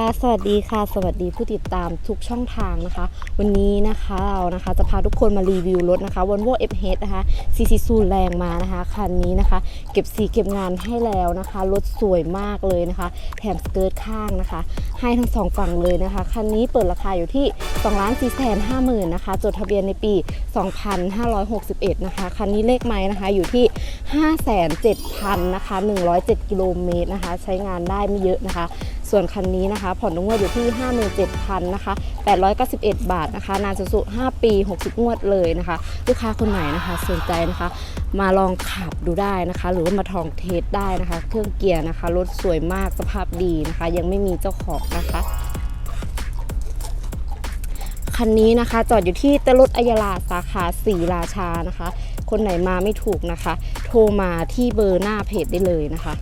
สวัสดีค่ะ สวัสดีผู้ติดตามทุกช่องทางนะคะ วันนี้นะคะเรานะคะจะพาทุกคนมารีวิวรถนะคะ Volvo FH นะคะ CC ซูแรงมานะคะคันนี้นะคะ เก็บสีเก็บงานให้แล้วนะคะรถสวยมากเลยนะคะ แถมสเกิร์ตข้างนะคะ ให้ทั้งสองฝั่งเลยนะคะคันนี้เปิดราคาอยู่ที่2ล้าน4แสน5หมื่นนะคะจดทะเบียนในปี 2561 นะคะคันนี้เลขไม้นะคะอยู่ที่ 5 7 0 0 0นะคะ107กิโลเมตรนะคะ ใช้งานได้ไม่เยอะนะคะ ส่วนคันนี้นะคะ ผ่อนงวดอยู่ที่ 57,000นะคะ891 บาทนะคะ นานสุด5ปี 60 งวดเลยนะคะ ลูกค้าคนไหนนะคะสนใจนะคะ มาลองขับดูได้นะคะ หรือว่ามาทองเทสได้นะคะ เครื่องเกียร์นะคะ รถสวยมากสภาพดีนะคะ ยังไม่มีเจ้าของนะคะคันนี้นะคะ จอดอยู่ที่ตลดอัยราสาขาสีราชานะคะ คนไหนมาไม่ถูกนะคะ โทรมาที่เบอร์หน้าเพจได้เลยนะคะ